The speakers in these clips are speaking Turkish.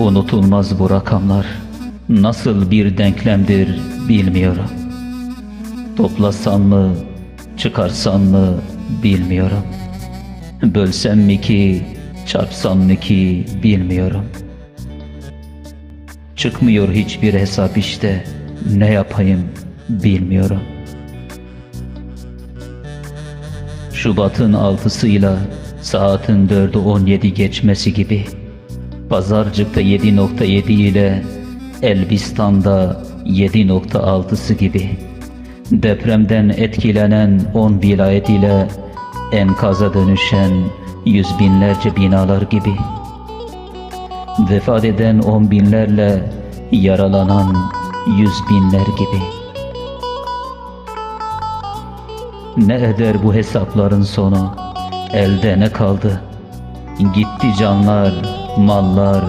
Unutulmaz bu rakamlar. Nasıl bir denklemdir bilmiyorum. Toplasan mı, çıkarsan mı bilmiyorum. Bölsem mi ki, çarpsam mı ki bilmiyorum. Çıkmıyor hiçbir hesap işte. Ne yapayım bilmiyorum. Şubat'ın altısıyla saatin 4'ü 17 geçmesi gibi. Pazarcık'ta 7.7 ile Elbistan'da 7.6'sı gibi. Depremden etkilenen 10 vilayet ile enkaza dönüşen yüz binlerce binalar gibi. Vefat eden on binlerle yaralanan yüz binler gibi. Ne eder bu hesapların sonu? Elde ne kaldı? Gitti canlar, mallar,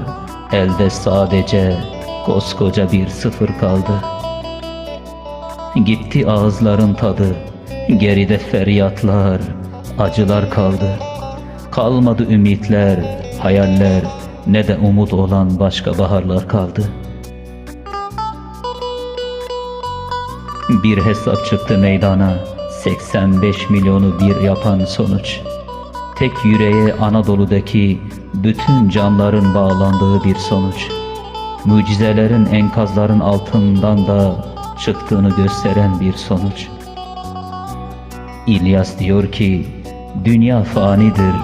elde sadece koskoca bir sıfır kaldı. Gitti ağızların tadı, geride feryatlar, acılar kaldı. Kalmadı ümitler, hayaller, ne de umut olan başka baharlar kaldı. Bir hesap çıktı meydana, 85 milyonu bir yapan sonuç. Tek yüreğe Anadolu'daki bütün canların bağlandığı bir sonuç. Mucizelerin enkazların altından da çıktığını gösteren bir sonuç. İlyas diyor ki, dünya fanidir,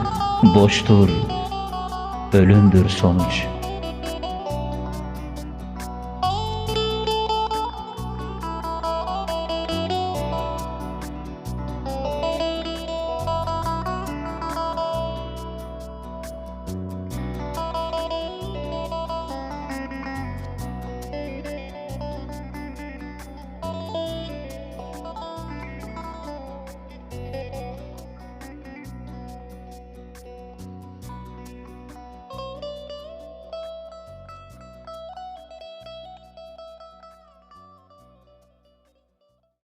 boştur, ölümdür sonuç.''